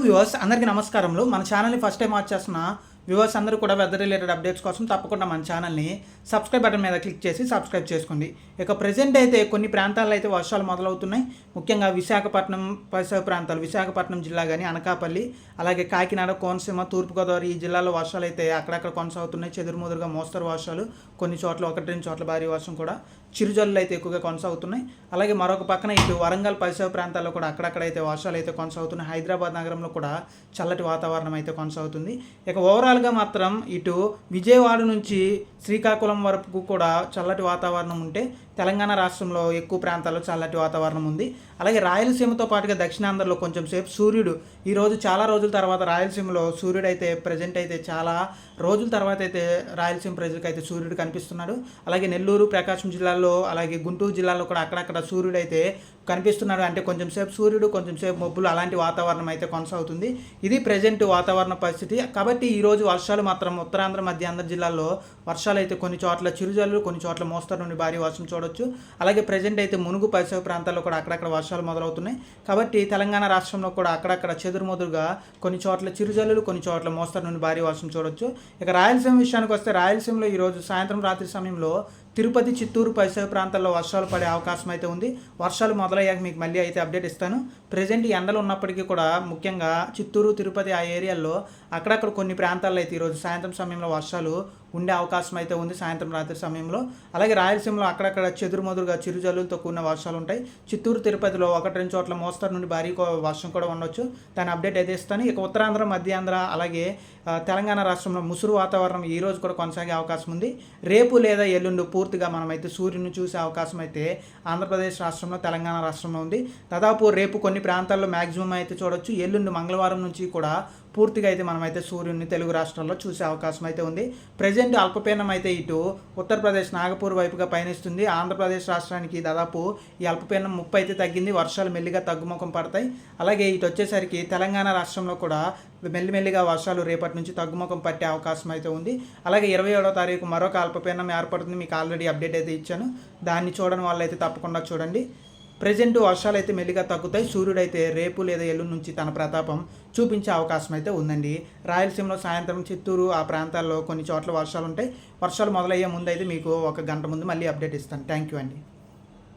Viewers అందరికీ నమస్కారములు. మన ఛానల్ని ఫస్ట్ టైం వాచ్ చేస్తున్న వ్యూవర్స్ అందరూ కూడా వెదర్ రిలేటెడ్ అప్డేట్స్ కోసం తప్పకుండా మన ఛానల్ని సబ్స్క్రైబ్ బటన్ మీద క్లిక్ చేసి సబ్స్క్రైబ్ చేసుకోండి. ఇక ప్రజెంట్ అయితే కొన్ని ప్రాంతాల్లో అయితే వర్షాలు మొదలవుతున్నాయి. ముఖ్యంగా విశాఖపట్నం పరిసర ప్రాంతాలు విశాఖపట్నం జిల్లా కానీ అనకాపల్లి అలాగే కాకినాడ కోనసీమ తూర్పుగోదావరి ఈ జిల్లాలో వర్షాలు అయితే అక్కడక్కడ కొనసాగుతున్నాయి. చెదురుముదురుగా మోస్తరు వర్షాలు కొన్ని చోట్ల ఒకటి రెండు చోట్ల భారీ వర్షం కూడా చిరుజల్లు అయితే ఎక్కువగా కొనసాగుతున్నాయి. అలాగే మరొక పక్కన ఇటు వరంగల్ పరిసర ప్రాంతాల్లో కూడా అక్కడక్కడ అయితే వర్షాలు అయితే కొనసాగుతున్నాయి. హైదరాబాద్ నగరంలో కూడా చల్లటి వాతావరణం అయితే కొనసాగుతుంది. ఇక ఓవరాల్గా మాత్రం ఇటు విజయవాడ నుంచి శ్రీకాకుళం వరకు కూడా చల్లటి వాతావరణం ఉంటే తెలంగాణ రాష్ట్రంలో ఎక్కువ ప్రాంతాల్లో చల్లటి వాతావరణం ఉంది. అలాగే రాయలసీమతో పాటుగా దక్షిణాంధ్రలో కొంచెం సేపు సూర్యుడు. ఈ రోజు చాలా రోజుల తర్వాత రాయలసీమలో సూర్యుడు అయితే ప్రజెంట్ అయితే చాలా రోజుల తర్వాత అయితే రాయలసీమ ప్రజలకు అయితే సూర్యుడు కనిపిస్తున్నాడు. అలాగే నెల్లూరు ప్రకాశం జిల్లాల్లో అలాగే గుంటూరు జిల్లాలో కూడా అక్కడక్కడ సూర్యుడు అయితే కనిపిస్తున్నాడు. అంటే కొంచెం సేపు సూర్యుడు కొంచెం సేపు మబ్బులు అలాంటి వాతావరణం అయితే కొనసాగుతుంది. ఇది ప్రజెంట్ వాతావరణ పరిస్థితి. కాబట్టి ఈరోజు వర్షాలు మాత్రం ఉత్తరాంధ్ర మధ్యాంధ్ర జిల్లాల్లో వర్షాలు అయితే కొన్ని చోట్ల చిరుజల్లు కొన్ని చోట్ల మోస్తరు నుండి భారీ వర్షం చూడొచ్చు. అలాగే ప్రజెంట్ అయితే మునుగు పరిసర ప్రాంతాల్లో కూడా అక్కడక్కడ వర్షాలు మొదలవుతున్నాయి. కాబట్టి తెలంగాణ రాష్ట్రంలో కూడా అక్కడక్కడ చెదురుమదురుగా కొన్ని చోట్ల చిరుజల్లులు కొన్ని చోట్ల మోస్తరు నుండి భారీ వర్షం చూడొచ్చు. ఇక రాయలసీమ విషయానికి వస్తే రాయలసీమలో ఈరోజు సాయంత్రం రాత్రి సమయంలో తిరుపతి చిత్తూరు పరిసర ప్రాంతాల్లో వర్షాలు పడే అవకాశం అయితే ఉంది. వర్షాలు మొదలయ్యాక మీకు మళ్ళీ అయితే అప్డేట్ ఇస్తాను. ప్రజెంట్ ఎండలు ఉన్నప్పటికీ కూడా ముఖ్యంగా చిత్తూరు తిరుపతి ఆ ఏరియాల్లో అక్కడక్కడ కొన్ని ప్రాంతాల్లో అయితే ఈరోజు సాయంత్రం సమయంలో వర్షాలు ఉండే అవకాశం అయితే ఉంది సాయంత్రం రాత్రి సమయంలో. అలాగే రాయలసీమలో అక్కడక్కడ చెదురుమదురుగా చిరుజల్లులతో కూడిన వర్షాలు ఉంటాయి. చిత్తూరు తిరుపతిలో ఒకటి రెండు చోట్ల మోస్తరు నుండి భారీ వర్షం కూడా ఉండొచ్చు. దాని అప్డేట్ అయితే ఇస్తాను. ఇక ఉత్తరాంధ్ర మధ్యాంధ్ర అలాగే తెలంగాణ రాష్ట్రంలో ముసురు వాతావరణం ఈ రోజు కూడా కొనసాగే అవకాశం ఉంది. రేపు లేదా ఎల్లుండి పూర్తిగా మనమైతే సూర్యుని చూసే అవకాశం అయితే ఆంధ్రప్రదేశ్ రాష్ట్రంలో తెలంగాణ రాష్ట్రంలో ఉంది. దాదాపు రేపు కొన్ని ప్రాంతాల్లో మ్యాక్సిమం అయితే చూడొచ్చు. ఎల్లుండి మంగళవారం నుంచి కూడా పూర్తిగా అయితే మనమైతే సూర్యుడిని తెలుగు రాష్ట్రాల్లో చూసే అవకాశం అయితే ఉంది. ప్రజెంట్ అల్పపీడనం అయితే ఇటు ఉత్తరప్రదేశ్ నాగపూర్ వైపుగా పయనిస్తుంది. ఆంధ్రప్రదేశ్ రాష్ట్రానికి దాదాపు ఈ అల్పపీడనం ముప్పై అయితే తగ్గింది. వర్షాలు మెల్లిగా తగ్గుముఖం పడతాయి. అలాగే ఇటు వచ్చేసరికి తెలంగాణ రాష్ట్రంలో కూడా మెల్లిమెల్లిగా వర్షాలు రేపటి నుంచి తగ్గుముఖం పట్టే అవకాశం అయితే ఉంది. అలాగే ఇరవై ఏడో తారీఖు మరొక అల్పపీడనం ఏర్పడుతుంది. మీకు ఆల్రెడీ అప్డేట్ అయితే ఇచ్చాను. దాన్ని చూడని వాళ్ళైతే తప్పకుండా చూడండి. ప్రజెంట్ వర్షాలు అయితే మెల్లిగా తగ్గుతాయి. సూర్యుడు అయితే రేపు లేదా ఎల్లుండి నుంచి తన ప్రతాపం చూపించే అవకాశం అయితే ఉందండి. రాయలసీమలో సాయంత్రం చిత్తూరు ఆ ప్రాంతాల్లో కొన్ని చోట్ల వర్షాలు ఉంటాయి వర్షాలు మొదలయ్యే ముందు అయితే మీకు ఒక గంట ముందు మళ్ళీ అప్డేట్ ఇస్తాను. థ్యాంక్ యూ అండి.